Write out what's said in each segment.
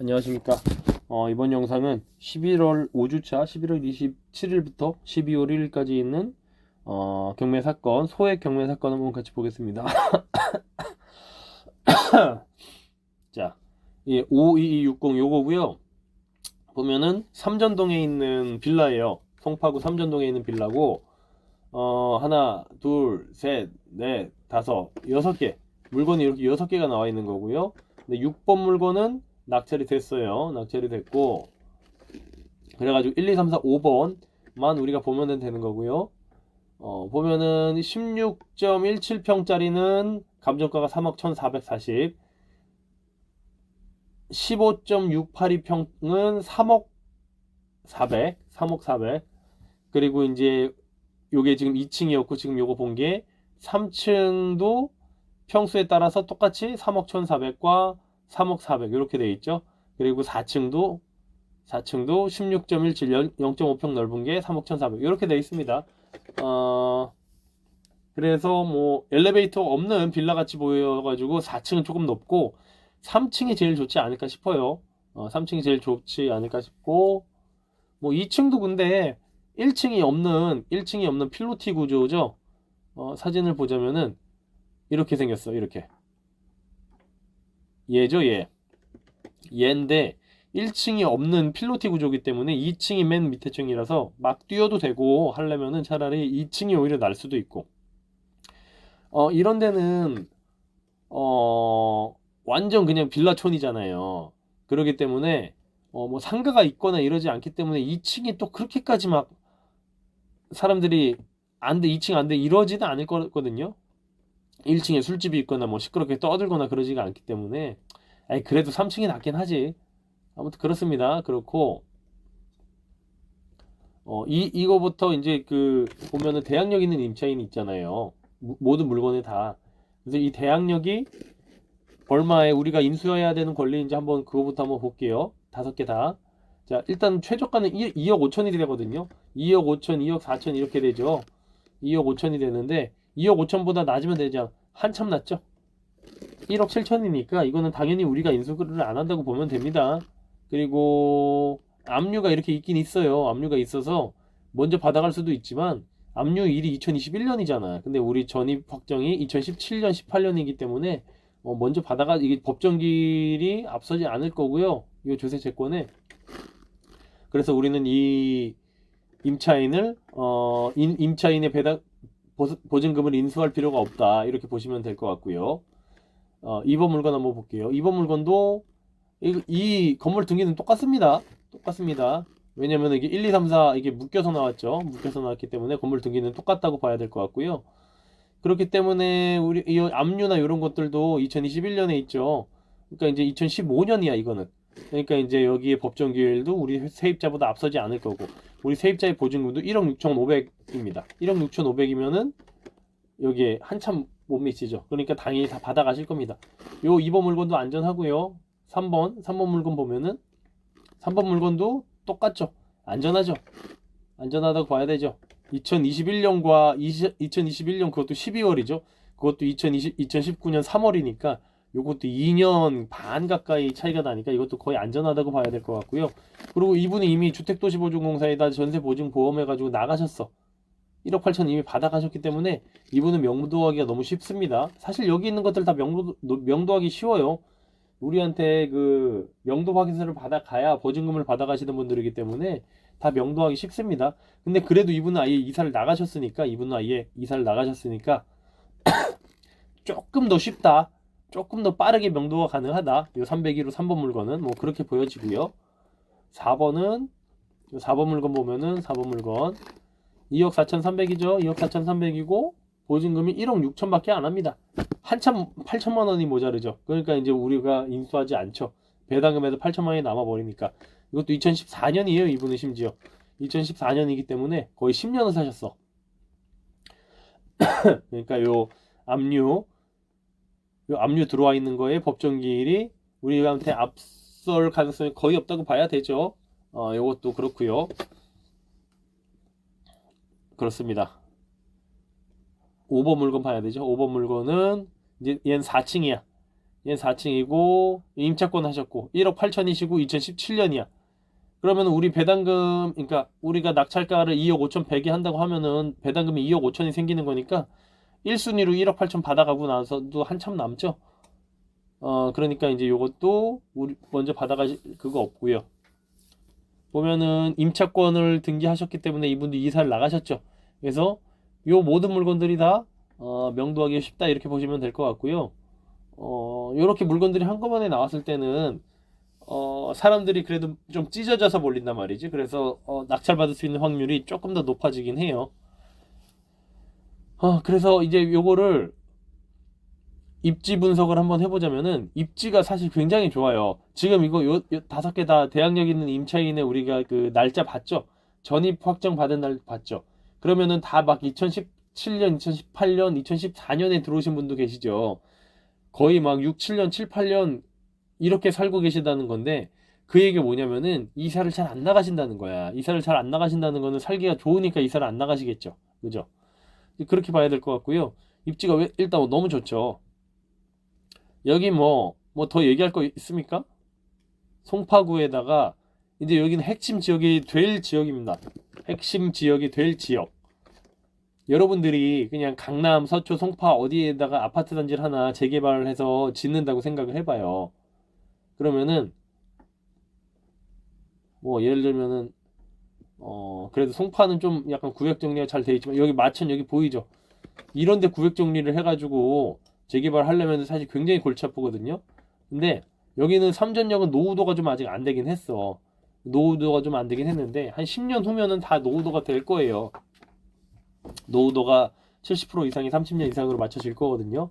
안녕하십니까. 어, 이번 영상은 11월 5주차 11월 27일부터 12월 1일까지 있는 어, 경매 사건, 소액 경매 사건 한번 같이 보겠습니다. 자, 이52260 요거고요. 보면은 삼전동에 있는 빌라예요. 송파구 삼전동에 있는 빌라고 어, 하나, 둘, 셋, 넷, 다섯, 여섯 개 물건이 이렇게 여섯 개가 나와 있는 거고요. 근데 6번 물건은 낙찰이 됐어요. 낙찰이 됐고 그래가지고 1, 2, 3, 4, 5번만 우리가 보면 되는 거고요. 어, 보면은 16.17평짜리는 감정가가 3억 1,440 15.682평은 3억 400 3억 400 그리고 이제 요게 지금 2층이었고 지금 요거 본 게 3층도 평수에 따라서 똑같이 3억 1,400과 3억 400 이렇게 돼 있죠. 그리고 4층도 4층도 16.17 0.5평 넓은 게 3억 1,400 이렇게 돼 있습니다. 어 그래서 뭐 엘리베이터 없는 빌라 같이 보여가지고 4층은 조금 높고 3층이 제일 좋지 않을까 싶어요. 어, 3층이 제일 좋지 않을까 싶고 뭐 2층도 근데 1층이 없는 1층이 없는 필로티 구조죠. 어, 사진을 보자면은 이렇게 생겼어. 이렇게. 얘죠, 얘. 얘인데 1층이 없는 필로티 구조기 때문에 2층이 맨 밑에 층이라서 막 뛰어도 되고 하려면은 차라리 2층이 오히려 날 수도 있고. 어, 이런 데는 어, 완전 그냥 빌라촌이잖아요. 그러기 때문에 어, 뭐 상가가 있거나 이러지 않기 때문에 2층이 또 그렇게까지 막 사람들이 안 돼, 2층 안 돼, 이러지는 않을 거거든요. 1층에 술집이 있거나 뭐 시끄럽게 떠들거나 그러지가 않기 때문에 아니 그래도 3층이 낫긴 하지. 아무튼 그렇습니다. 그렇고 어, 이 이거부터 이제 그 보면은 대항력 있는 임차인이 있잖아요. 무- 모든 물건에 다. 그래서 이 대항력이 얼마에 우리가 인수해야 되는 권리인지 한번 그거부터 한번 볼게요. 다섯 개 다. 자, 일단 최저가는 2, 2억 5천이 되거든요. 2억 5천, 2억 4천 이렇게 되죠. 2억 5천이 되는데 2억 5천보다 낮으면 되죠. 한참 낮죠. 1억 7천이니까 이거는 당연히 우리가 인수를 안 한다고 보면 됩니다. 그리고 압류가 이렇게 있긴 있어요. 압류가 있어서 먼저 받아갈 수도 있지만 압류일이 2021년이잖아. 근데 우리 전입 확정이 2017년, 18년이기 때문에 어, 먼저 받아가 이게 법정길이 앞서지 않을 거고요. 이 조세 채권에 그래서 우리는 이 임차인을 어 인, 임차인의 배당 보- 보증금을 인수할 필요가 없다 이렇게 보시면 될 것 같고요. 어 2번 물건 한번 볼게요. 2번 물건도 이, 이 건물 등기는 똑같습니다. 똑같습니다. 왜냐면 이게 1, 2, 3, 4 이게 묶여서 나왔죠. 묶여서 나왔기 때문에 건물 등기는 똑같다고 봐야 될 것 같고요. 그렇기 때문에 우리 이 압류나 이런 것들도 2021년에 있죠. 그러니까 이제 2015년이야 이거는. 그러니까 이제 여기에 법정 기일도 우리 세입자보다 앞서지 않을 거고 우리 세입자의 보증금도 1억 6,500입니다. 1억 6,500이면은 여기에 한참 못 미치죠. 그러니까 당연히 다 받아가실 겁니다. 요 2번 물건도 안전하고요. 3번 3번 물건 보면은 3번 물건도 똑같죠. 안전하죠. 안전하다고 봐야 되죠. 2021년과 2021년 그것도 12월이죠. 그것도 2020, 2019년 3월이니까 요것도 2년 반 가까이 차이가 나니까 이것도 거의 안전하다고 봐야 될 것 같고요. 그리고 이분이 이미 주택도시보증공사에다 전세 보증 보험 해가지고 나가셨어. 1억 8천 이미 받아가셨기 때문에 이분은 명도하기가 너무 쉽습니다. 사실 여기 있는 것들 다 명도, 명도하기 쉬워요. 우리한테 그 명도 확인서를 받아가야 보증금을 받아가시는 분들이기 때문에 다 명도하기 쉽습니다. 근데 그래도 이분은 아예 이사를 나가셨으니까 이분은 아예 이사를 나가셨으니까 조금 더 쉽다. 조금 더 빠르게 명도가 가능하다. 요 302로 3번 물건은 뭐 그렇게 보여지고요. 4번은 4번 물건 보면은 4번 물건 2억 4,300이죠. 2억 4,300이고 보증금이 1억 6천밖에 안 합니다. 한참 8천만 원이 모자르죠. 그러니까 이제 우리가 인수하지 않죠. 배당금에도 8천만 원이 남아 버리니까 이것도 2014년이에요. 이분은 심지어 2014년이기 때문에 거의 10년을 사셨어. 그러니까 요 압류 요 압류 들어와 있는 거에 법정 기일이 우리한테 앞설 가능성이 거의 없다고 봐야 되죠. 어, 요것도 그렇고요. 그렇습니다. 5번 물건 봐야 되죠. 5번 물건은 이제 얘는 4층이야. 얘 4층이고 임차권 하셨고 1억 8천이시고 2017년이야. 그러면 우리 배당금 그러니까 우리가 낙찰가를 2억 5천 100에 한다고 하면은 배당금이 2억 5천이 생기는 거니까 1순위로 1억 8천 받아가고 나서도 한참 남죠. 어 그러니까 이제 요것도 우리 먼저 받아가실 그거 없고요. 보면은 임차권을 등기하셨기 때문에 이분도 이사를 나가셨죠. 그래서 요 모든 물건들이 다 어, 명도하기 쉽다 이렇게 보시면 될 것 같고요. 어, 요렇게 물건들이 한꺼번에 나왔을 때는 어, 사람들이 그래도 좀 찢어져서 몰린단 말이지. 그래서 어, 낙찰받을 수 있는 확률이 조금 더 높아지긴 해요. 어, 그래서 이제 요거를 입지 분석을 한번 해보자면은 입지가 사실 굉장히 좋아요. 지금 이거 요, 요 다섯 개 다 대학력 있는 임차인의 우리가 그 날짜 봤죠? 전입 확정 받은 날 봤죠? 그러면은 다 막 2017년, 2018년, 2014년에 들어오신 분도 계시죠? 거의 막 6, 7년, 7, 8년 이렇게 살고 계시다는 건데 그 얘기가 뭐냐면은 이사를 잘 안 나가신다는 거야. 이사를 잘 안 나가신다는 거는 살기가 좋으니까 이사를 안 나가시겠죠. 그죠? 그렇게 봐야 될 것 같고요. 입지가 왜- 일단 너무 좋죠. 여기 뭐, 뭐 더 얘기할 거 있습니까? 송파구에다가 이제 여기는 핵심 지역이 될 지역입니다. 핵심 지역이 될 지역. 여러분들이 그냥 강남, 서초, 송파 어디에다가 아파트 단지를 하나 재개발을 해서 짓는다고 생각을 해봐요. 그러면은 뭐 예를 들면은 어 그래도 송파는 좀 약간 구역 정리가 잘 돼 있지만 여기 마천 여기 보이죠? 이런데 구역 정리를 해가지고 재개발 하려면 사실 굉장히 골치 아프거든요. 근데 여기는 삼전역은 노후도가 좀 아직 안 되긴 했어. 노후도가 좀 안 되긴 했는데 한 10년 후면은 다 노후도가 될 거예요. 노후도가 70% 이상이 30년 이상으로 맞춰질 거거든요.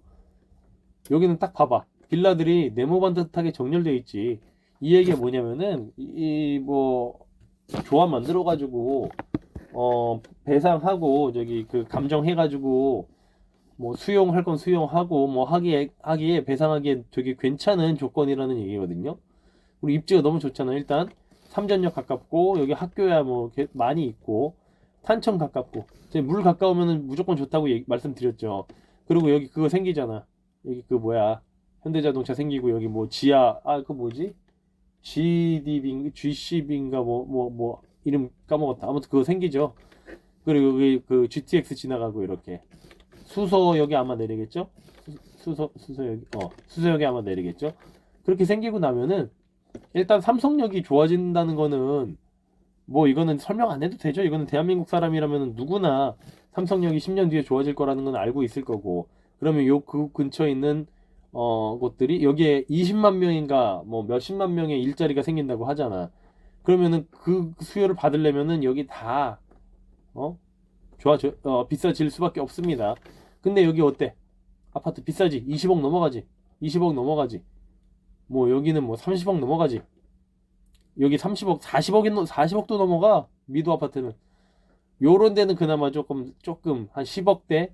여기는 딱 봐봐. 빌라들이 네모반 듯하게 정렬되어 있지. 이 얘기가 뭐냐면은 이 뭐 조합 만들어 가지고 어 배상하고 저기 그 감정해 가지고 뭐 수용할 건 수용하고 뭐 하기에 하기에 배상하기에 되게 괜찮은 조건이라는 얘기거든요. 우리 입지가 너무 좋잖아요. 일단 삼전역 가깝고 여기 학교야 뭐 게- 많이 있고 탄천 가깝고 물 가까우면은 무조건 좋다고 얘기- 말씀드렸죠. 그리고 여기 그거 생기잖아. 여기 그 뭐야 현대자동차 생기고 여기 뭐 지하 아 그 뭐지 GDB GCB인가 뭐 뭐 뭐 이름 까먹었다. 아무튼 그거 생기죠. 그리고 여기 그 GTX 지나가고 이렇게 수서역에 아마 내리겠죠? 수- 수서 수서역 어 수서역에 아마 내리겠죠? 그렇게 생기고 나면은 일단 삼성역이 좋아진다는 거는 뭐 이거는 설명 안 해도 되죠. 이거는 대한민국 사람이라면 누구나 삼성역이 10년 뒤에 좋아질 거라는 건 알고 있을 거고 그러면 요 그 근처에 있는 어 곳들이 여기에 20만 명인가 뭐 몇십만 명의 일자리가 생긴다고 하잖아. 그러면은 그 수요를 받으려면은 여기 다 어? 좋아져 어, 비싸질 수밖에 없습니다. 근데 여기 어때? 아파트 비싸지? 20억 넘어가지? 20억 넘어가지? 뭐 여기는 뭐 30억 넘어가지? 여기 30억, 40억이 40억도 넘어가 미도 아파트는. 요런 데는 그나마 조금 조금 한 10억대,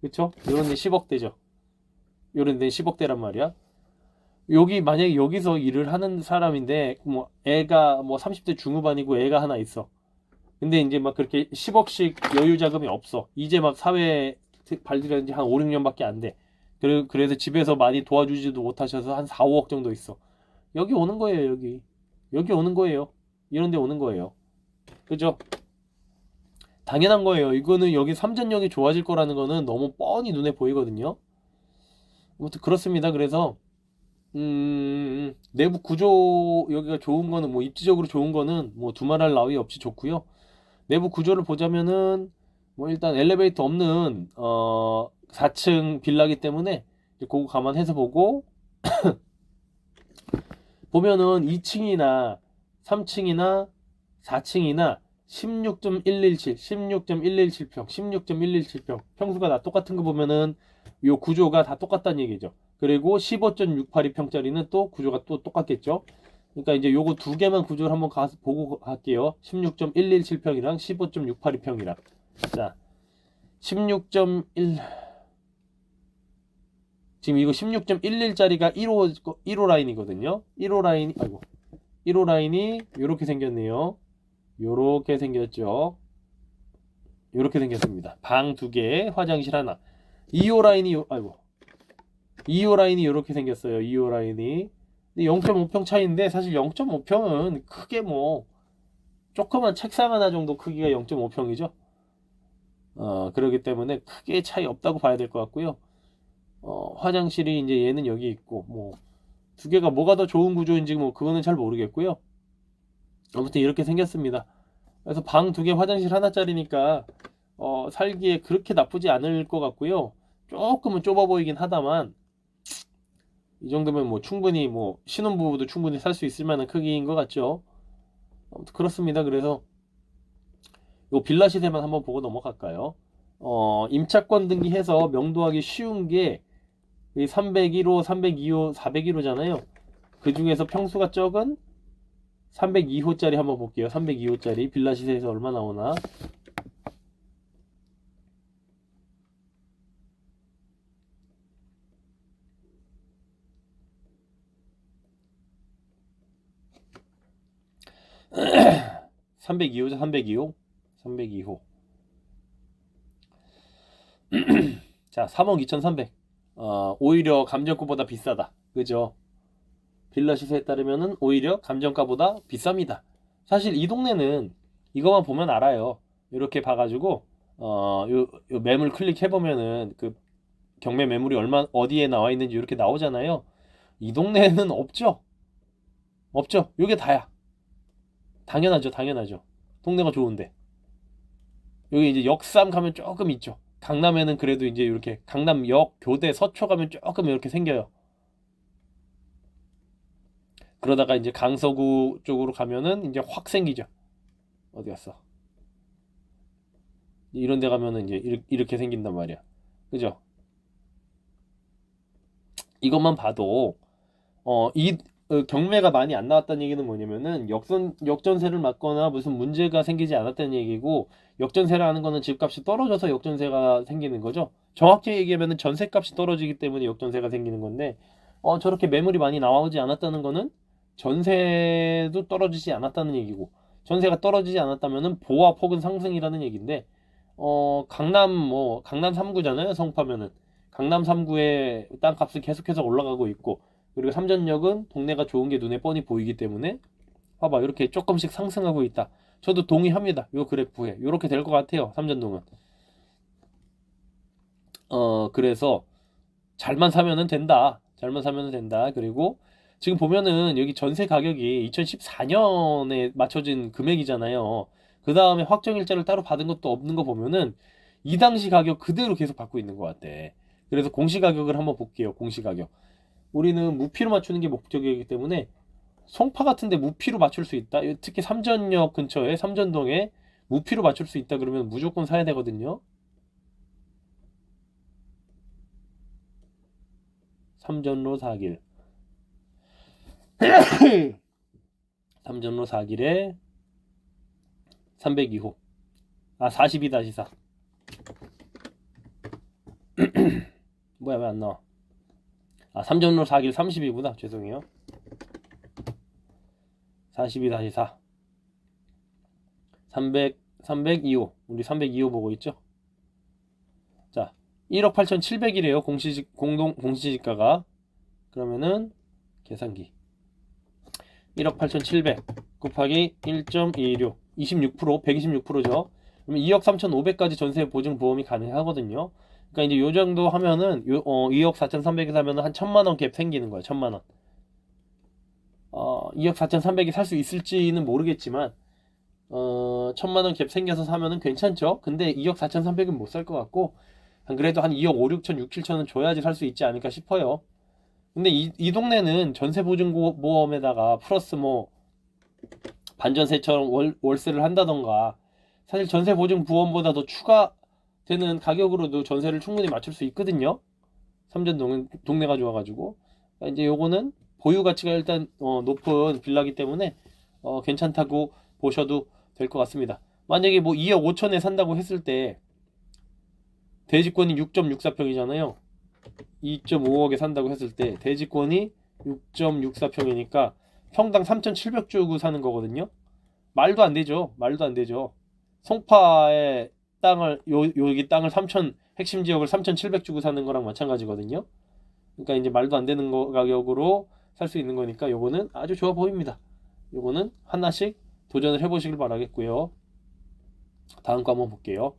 그쵸? 요런 데 10억대죠. 요런 데 10억대란 말이야. 여기 만약에 여기서 일을 하는 사람인데 뭐 애가 뭐 30대 중후반이고 애가 하나 있어. 근데 이제 막 그렇게 10억씩 여유 자금이 없어. 이제 막 사회 발들여진 지한 5, 6년밖에 안 돼. 그래, 그래서 집에서 많이 도와주지도 못하셔서 한 4, 5억 정도 있어. 여기 오는 거예요, 여기. 여기 오는 거예요. 이런 데 오는 거예요. 그죠? 당연한 거예요. 이거는 여기 삼전역이 좋아질 거라는 거는 너무 뻔히 눈에 보이거든요. 아무튼 그렇습니다. 그래서 음, 내부 구조 여기가 좋은 거는 뭐 입지적으로 좋은 거는 뭐 두말할 나위 없이 좋고요. 내부 구조를 보자면은 뭐 일단 엘리베이터 없는 어 4층 빌라기 때문에 그거 감안해서 보고 보면은 2층이나 3층이나 4층이나 16.117, 16.117평, 16.117평 평수가 다 똑같은 거 보면은 요 구조가 다 똑같다는 얘기죠. 그리고 15.682 평짜리는 또 구조가 또 똑같겠죠. 그러니까 이제 요거 두 개만 구조를 한번 가서 보고 갈게요. 16.117평이랑 15.682평이랑. 자, 16.1 지금 이거 16.11짜리가 1호 1호 라인이거든요. 1호 라인이 아이고. 1호 라인이 요렇게 생겼네요. 요렇게 생겼죠. 요렇게 생겼습니다. 방 두 개, 화장실 하나. 2호 라인이 요, 아이고. 2호 라인이 이렇게 생겼어요. 2호 라인이. 0.5평 차이인데 사실 0.5평은 크게 뭐 조그만 책상 하나 정도 크기가 0.5평이죠. 어, 그렇기 때문에 크게 차이 없다고 봐야 될 것 같고요. 어, 화장실이 이제 얘는 여기 있고 뭐 두 개가 뭐가 더 좋은 구조인지 뭐 그거는 잘 모르겠고요. 아무튼 이렇게 생겼습니다. 그래서 방 두 개 화장실 하나짜리니까 어, 살기에 그렇게 나쁘지 않을 것 같고요. 조금은 좁아 보이긴 하다만 이 정도면 뭐 충분히 뭐 신혼부부도 충분히 살 수 있을 만한 크기인 것 같죠. 아무튼 그렇습니다. 그래서 요 빌라 시세만 한번 보고 넘어갈까요? 어, 임차권 등기해서 명도하기 쉬운 게 301호, 302호, 401호잖아요. 그 중에서 평수가 적은 302호짜리 한번 볼게요. 302호짜리 빌라 시세에서 얼마 나오나? (302호죠) (302호) (302호) 자 (3억 2,300) 어, 오히려 감정가보다 비싸다. 그죠? 빌라 시세에 따르면은 오히려 감정가보다 비쌉니다. 사실 이 동네는 이것만 보면 알아요. 이렇게 봐가지고 어, 요, 요 매물 클릭해 보면은 그 경매 매물이 얼마 어디에 나와 있는지 이렇게 나오잖아요. 이 동네에는 없죠? 없죠. 요게 다야 당연하죠 당연하죠. 동네가 좋은데. 여기 이제 역삼 가면 조금 있죠. 강남에는 그래도 이제 이렇게 강남역 교대 서초 가면 조금 이렇게 생겨요. 그러다가 이제 강서구 쪽으로 가면은 이제 확 생기죠. 어디 갔어? 이런 데 가면은 이제 이렇게, 생긴단 말이야. 그죠? 이것만 봐도 어 이 어, 경매가 많이 안 나왔다는 얘기는 뭐냐면은 역전 역전세를 맞거나 무슨 문제가 생기지 않았다는 얘기고 역전세라는 거는 집값이 떨어져서 역전세가 생기는 거죠. 정확히 얘기하면은 전세값이 떨어지기 때문에 역전세가 생기는 건데 어 저렇게 매물이 많이 나오지 않았다는 거는 전세도 떨어지지 않았다는 얘기고 전세가 떨어지지 않았다면은 보와 폭은 상승이라는 얘기인데 어 강남 뭐 강남 3구잖아요 성파면은 강남 3구의 땅값이 계속해서 올라가고 있고 그리고 삼전역은 동네가 좋은 게 눈에 뻔히 보이기 때문에 봐봐 이렇게 조금씩 상승하고 있다. 저도 동의합니다. 요 그래프에 이렇게 될 것 같아요. 삼전동은. 어 그래서 잘만 사면은 된다. 잘만 사면은 된다. 그리고 지금 보면은 여기 전세 가격이 2014년에 맞춰진 금액이잖아요. 그 다음에 확정일자를 따로 받은 것도 없는 거 보면은 이 당시 가격 그대로 계속 받고 있는 것 같아. 그래서 공시 가격을 한번 볼게요. 공시 가격. 우리는 무피로 맞추는 게 목적이기 때문에 송파 같은데 무피로 맞출 수 있다. 특히 삼전역 근처에 삼전동에 무피로 맞출 수 있다 그러면 무조건 사야 되거든요. 삼전로 사길. 삼전로 사길에 302호. 아, 42-4. 뭐야, 왜 안 나와? 아, 3점로 4길 30이구나. 죄송해요. 42 다시 4. 300, 302호. 우리 302호 보고 있죠? 자, 1억 8,700이래요. 공시, 공동, 공시지가가. 그러면은, 계산기. 1억 8,700 곱하기 1.216. 26%, 126%죠. 그러면 2억 3,500까지 전세 보증 보험이 가능하거든요. 그러니까 이제 요 정도 하면은 요, 어, 2억 4,300에 사면은 한 천만 원 갭 생기는 거야. 천만 원. 어, 2억 4,300에 살 수 있을지는 모르겠지만 어, 천만 원 갭 생겨서 사면은 괜찮죠. 근데 2억 4,300은 못 살 것 같고 한 그래도 한 2억 5, 6천, 6, 7천은 줘야지 살 수 있지 않을까 싶어요. 근데 이, 이 동네는 전세 보증 보험에다가 플러스 뭐 반전세처럼 월, 월세를 한다던가 사실 전세 보증 보험보다 더 추가 되는 가격으로도 전세를 충분히 맞출 수 있거든요. 삼전동은 동네가 좋아가지고 그러니까 이제 요거는 보유 가치가 일단 어, 높은 빌라기 때문에 어, 괜찮다고 보셔도 될 것 같습니다. 만약에 뭐 2억 5천에 산다고 했을 때 대지권이 6.64평이잖아요. 2.5억에 산다고 했을 때 대지권이 6.64평이니까 평당 3,700 주고 사는 거거든요. 말도 안 되죠. 말도 안 되죠. 송파에 땅을 요 여기 땅을 3천 핵심 지역을 3,700 주고 사는 거랑 마찬가지거든요. 그러니까 이제 말도 안 되는 거 가격으로 살 수 있는 거니까 요거는 아주 좋아 보입니다. 요거는 하나씩 도전을 해 보시길 바라겠고요. 다음 거 한번 볼게요.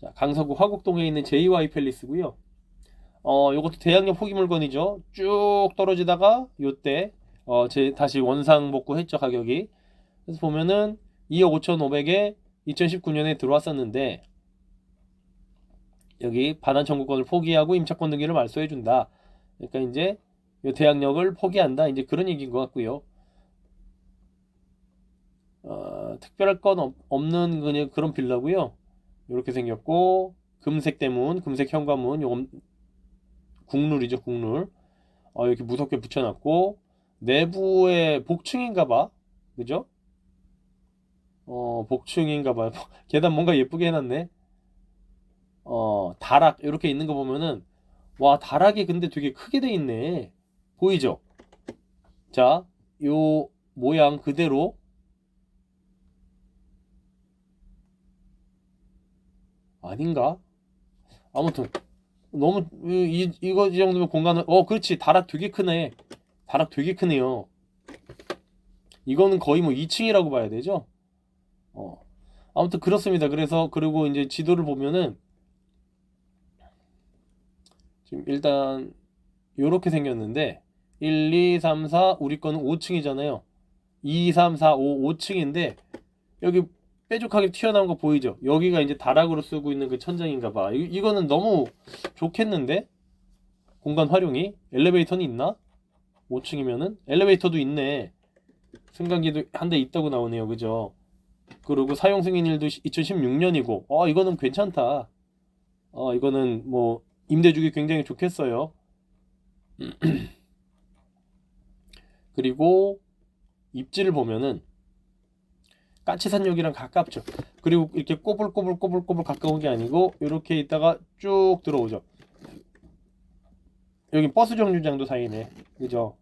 자, 강서구 화곡동에 있는 JY 팰리스고요. 어, 요것도 대양력 포기 물건이죠. 쭉 떨어지다가 요때 어, 제 다시 원상 복구 했죠, 가격이. 그래서 보면은 2억 5,500에 2019년에 들어왔었는데 여기 반환 청구권을 포기하고 임차권 등기를 말소해 준다. 그러니까 이제 요 대항력을 포기한다. 이제 그런 얘기인 것 같고요. 어, 특별할 건 없- 없는 그냥 그런 빌라고요. 이렇게 생겼고 금색 대문, 금색 현관문, 요건 국룰이죠, 국룰. 어, 이렇게 무섭게 붙여놨고 내부에 복층인가 봐, 그죠? 어, 복층인가 봐요. 계단 뭔가 예쁘게 해놨네. 어, 다락 이렇게 있는 거 보면은 와 다락이 근데 되게 크게 돼 있네. 보이죠? 자, 요 모양 그대로 아닌가? 아무튼 너무 이, 이- 이거 이 정도면 공간을 어 그렇지 다락 되게 크네. 다락 되게 크네요. 이거는 거의 뭐 2층이라고 봐야 되죠? 어. 아무튼 그렇습니다. 그래서 그리고 이제 지도를 보면은 지금 일단 요렇게 생겼는데 1, 2, 3, 4 우리 거는 5층이잖아요. 2, 3, 4, 5, 5층인데 여기 뾰족하게 튀어나온 거 보이죠? 여기가 이제 다락으로 쓰고 있는 그 천장인가 봐. 이, 이거는 너무 좋겠는데? 공간 활용이? 엘리베이터는 있나? 5층이면은? 엘리베이터도 있네. 승강기도 한 대 있다고 나오네요. 그죠? 그리고 사용 승인일도 2016년이고, 어, 이거는 괜찮다. 어, 이거는 뭐, 임대 주기 굉장히 좋겠어요. 그리고 입지를 보면은 까치산역이랑 가깝죠. 그리고 이렇게 꼬불꼬불꼬불꼬불 가까운 게 아니고 이렇게 있다가 쭉 들어오죠. 여기 버스 정류장도 사이네. 그죠?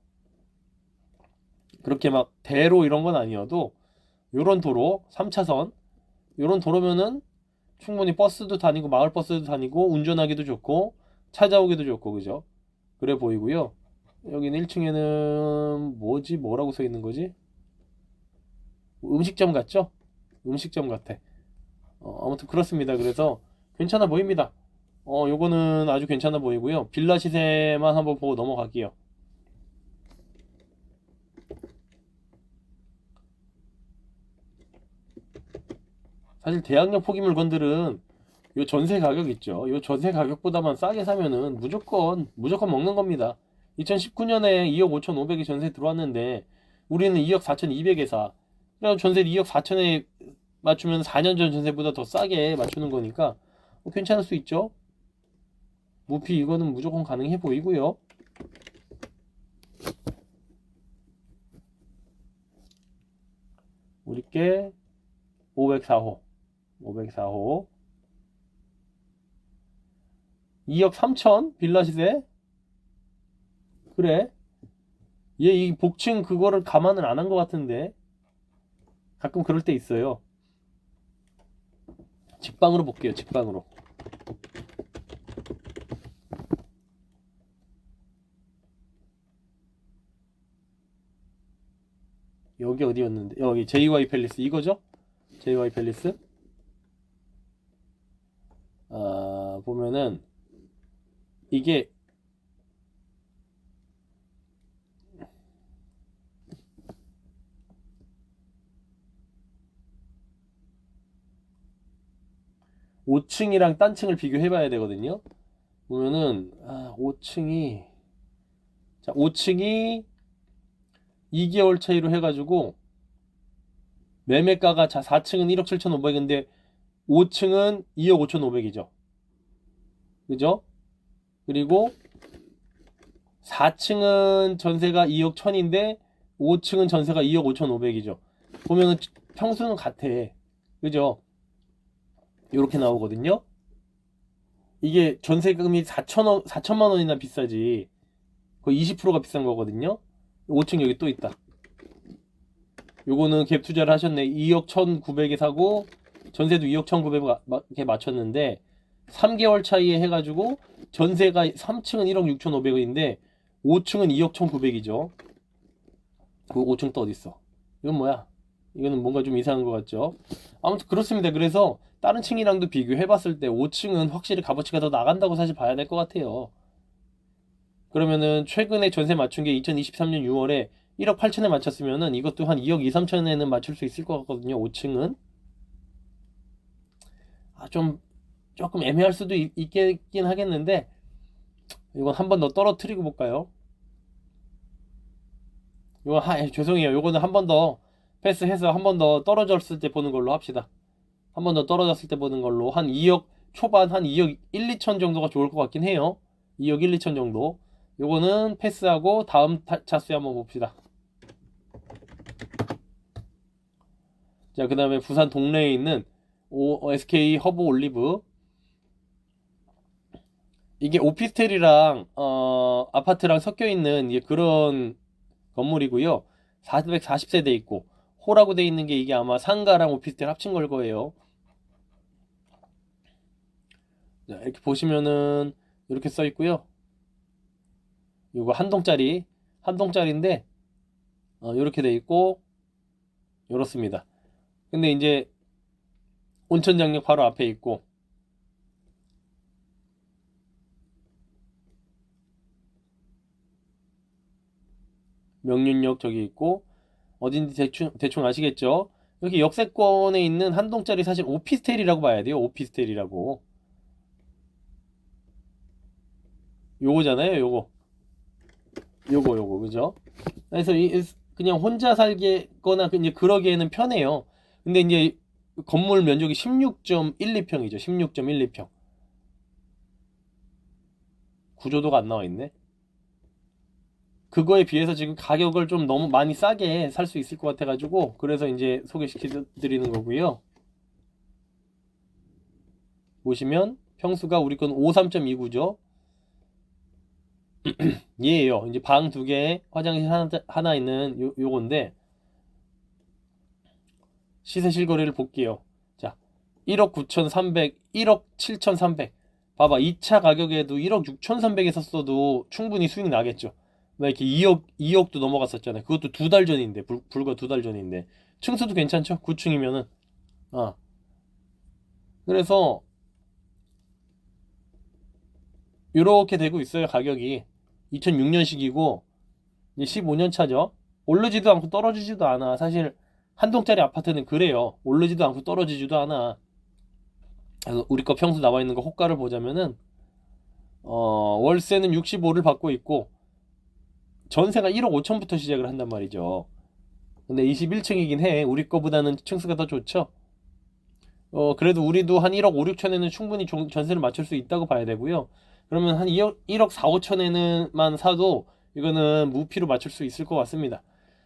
그렇게 막 대로 이런 건 아니어도 요런 도로 3차선 요런 도로면은 충분히 버스도 다니고 마을 버스도 다니고 운전하기도 좋고 찾아오기도 좋고 그죠? 그래 보이고요. 여기는 1층에는 뭐지? 뭐라고 써 있는 거지? 음식점 같죠? 음식점 같아. 어, 아무튼 그렇습니다. 그래서 괜찮아 보입니다. 어, 요거는 아주 괜찮아 보이고요. 빌라 시세만 한번 보고 넘어갈게요. 사실 대학력 포기 물건들은 요 전세 가격 있죠. 요 전세 가격보다만 싸게 사면은 무조건 무조건 먹는 겁니다. 2019년에 2억 5,500이 전세 들어왔는데 우리는 2억 4,200에 사. 그럼 전세 2억 4천에 맞추면 4년 전 전세보다 더 싸게 맞추는 거니까 뭐 괜찮을 수 있죠. 무피 이거는 무조건 가능해 보이고요. 우리 게 504호 504호 2억 3천 빌라 시세 그래 얘 이 복층 그거를 감안을 안 한 것 같은데 가끔 그럴 때 있어요. 직방으로 볼게요. 직방으로. 여기 어디였는데? 여기 JY 팰리스 이거죠? JY 팰리스. 아, 보면은 이게 오층이랑 딴 층을 비교해 봐야 되거든요. 보면은 아, 5층이 자, 5층이 2개월 차이로 해 가지고 매매가가 자, 4층은 1억 7,500인데 5층은 2억 5,500이죠. 그죠? 그리고 4층은 전세가 2억 1,000인데 5층은 전세가 2억 5,500이죠. 보면은 평수는 같아. 그죠? 이렇게 나오거든요. 이게 전세금이 4천 원, 4천만 원이나 비싸지. 거의 20%가 비싼 거거든요. 5층 여기 또 있다. 요거는 갭 투자를 하셨네. 2억 1,900에 사고 전세도 2억 1,900에 맞췄는데 3개월 차이에 해가지고 전세가 3층은 1억 6,500원인데 5층은 2억 1,900이죠. 그 5층 또 어딨어? 이건 뭐야? 이거는 뭔가 좀 이상한 것 같죠? 아무튼 그렇습니다. 그래서 다른 층이랑도 비교해봤을 때 5층은 확실히 값어치가 더 나간다고 사실 봐야 될 것 같아요. 그러면은 최근에 전세 맞춘 게 2023년 6월에 1억 8천에 맞췄으면은 이것도 한 2억 2, 3천에는 맞출 수 있을 것 같거든요. 5층은. 아, 좀 조금 애매할 수도 있, 있긴 하겠는데 이건 한 번 더 떨어뜨리고 볼까요? 이거 하, 에, 죄송해요. 요거는 한 번 더 패스해서 한 번 더 떨어졌을 때 보는 걸로 합시다. 한 번 더 떨어졌을 때 보는 걸로 한 2억 초반 한 2억 1, 2천 정도가 좋을 것 같긴 해요. 2억 1, 2천 정도. 요거는 패스하고 다음 타- 차수에 한번 봅시다. 자, 그 다음에 부산 동래에 있는 오, 어, SK 허브 올리브. 이게 오피스텔이랑, 어, 아파트랑 섞여 있는 그런 건물이고요. 440세대 있고, 호라고 돼 있는 게 이게 아마 상가랑 오피스텔 합친 걸 거예요. 자, 이렇게 보시면은 이렇게 써 있고요. 이거 한 동짜리, 한 동짜리인데, 어, 이렇게 돼 있고, 이렇습니다. 근데 이제 온천장역 바로 앞에 있고 명륜역 저기 있고 어딘지 대충 대충 아시겠죠? 여기 역세권에 있는 한 동짜리 사실 오피스텔이라고 봐야 돼요. 오피스텔이라고. 요거잖아요. 요거. 요거 요거 그죠? 그래서 이 그냥 혼자 살게거나 이제 그러기에는 편해요. 근데 이제 건물 면적이 16.12평이죠. 16.12평. 구조도가 안 나와 있네. 그거에 비해서 지금 가격을 좀 너무 많이 싸게 살 수 있을 것 같아가지고 그래서 이제 소개시켜 드리는 거고요. 보시면 평수가 우리 건 53.29죠. 얘예요. 이제 방 두 개에 화장실 하나, 하나 있는 요, 요건데 시세 실거래를 볼게요. 자, 1억 9,300, 1억 7,300. 봐봐, 2차 가격에도 1억 6,300에 샀어도 충분히 수익 나겠죠. 나 이렇게 2억, 2억도 넘어갔었잖아요. 그것도 두 달 전인데, 불, 불과 두 달 전인데. 층수도 괜찮죠? 9층이면은. 아. 그래서, 요렇게 되고 있어요, 가격이. 2006년식이고, 이제 15년 차죠. 오르지도 않고 떨어지지도 않아. 사실, 한 동짜리 아파트는 그래요. 오르지도 않고 떨어지지도 않아. 그래서 우리 거 평수 나와 있는 거 호가를 보자면은 어, 월세는 65를 받고 있고 전세가 1억 5천부터 시작을 한단 말이죠. 근데 21층이긴 해. 우리 거보다는 층수가 더 좋죠. 어, 그래도 우리도 한 1억 5, 6천에는 충분히 종- 전세를 맞출 수 있다고 봐야 되고요. 그러면 한 2억, 1억 4, 5천에는만 사도 이거는 무피로 맞출 수 있을 것 같습니다.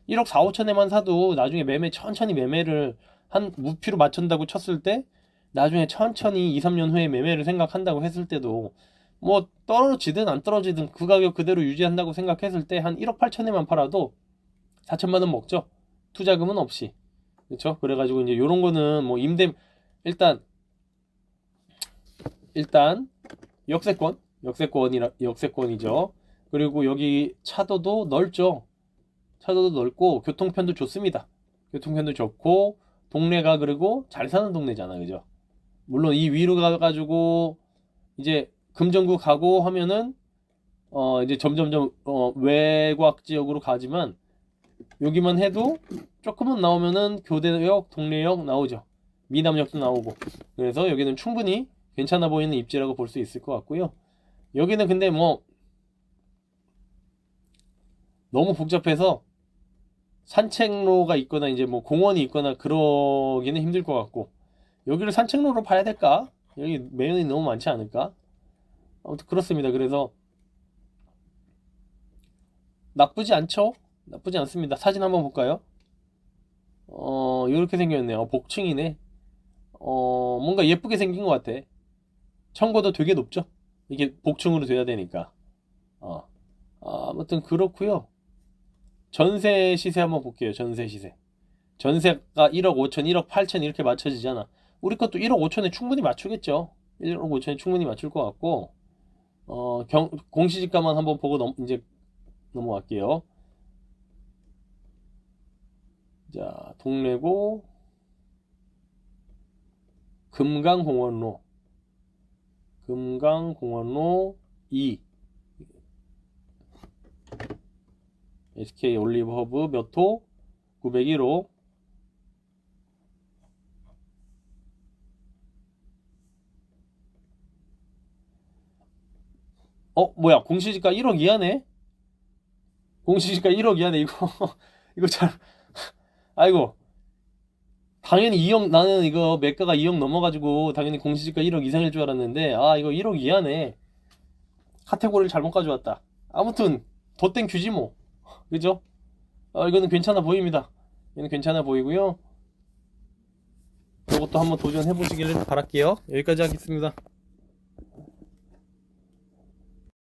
1억 4, 5천에만 사도 나중에 매매 천천히 매매를 한 무피로 맞춘다고 쳤을 때 나중에 천천히 2, 3년 후에 매매를 생각한다고 했을 때도 뭐 떨어지든 안 떨어지든 그 가격 그대로 유지한다고 생각했을 때 한 1억 8천에만 팔아도 4천만 원 먹죠. 투자금은 없이. 그렇죠? 그래 가지고 이제 요런 거는 뭐 임대 일단 일단 역세권 역세권이라 역세권이죠. 그리고 여기 차도도 넓죠. 차도도 넓고 교통편도 좋습니다. 교통편도 좋고 동네가 그리고 잘 사는 동네잖아, 그죠? 물론 이 위로 가가지고 이제 금정구 가고 하면은 어 이제 점점점 어 외곽 지역으로 가지만 여기만 해도 조금은 나오면은 교대역, 동래역 나오죠. 미남역도 나오고 그래서 여기는 충분히 괜찮아 보이는 입지라고 볼 수 있을 것 같고요. 여기는 근데 뭐 너무 복잡해서 산책로가 있거나 이제 뭐 공원이 있거나 그러기는 힘들 것 같고 여기를 산책로로 봐야 될까? 여기 매연이 너무 많지 않을까? 아무튼 그렇습니다. 그래서 나쁘지 않죠? 나쁘지 않습니다. 사진 한번 볼까요? 어, 이렇게 생겼네요. 복층이네. 어, 뭔가 예쁘게 생긴 것 같아. 청고도 되게 높죠? 이게 복층으로 돼야 되니까. 어, 아, 아무튼 그렇고요. 전세 시세 한번 볼게요. 전세 시세. 전세가 1억 5천, 1억 8천 이렇게 맞춰지잖아. 우리 것도 1억 5천에 충분히 맞추겠죠. 1억 5천에 충분히 맞출 것 같고, 어, 경, 공시지가만 한번 보고 넘, 이제 넘어갈게요. 자, 동래구, 금강공원로, 금강공원로 2, SK 올리브 허브 몇 호? 901호. 어, 뭐야, 공시지가 1억 이하네? 공시지가 1억 이하네, 이거. 이거 잘, 아이고. 당연히 2억, 나는 이거 매가가 2억 넘어가지고 당연히 공시지가 1억 이상일 줄 알았는데, 아, 이거 1억 이하네. 카테고리를 잘못 가져왔다. 아무튼, 덧땡 규지 뭐. 그죠? 어, 이거는 괜찮아 보입니다. 이거는 괜찮아 보이고요. 이것도 한번 도전해 보시기를 바랄게요. 여기까지 하겠습니다.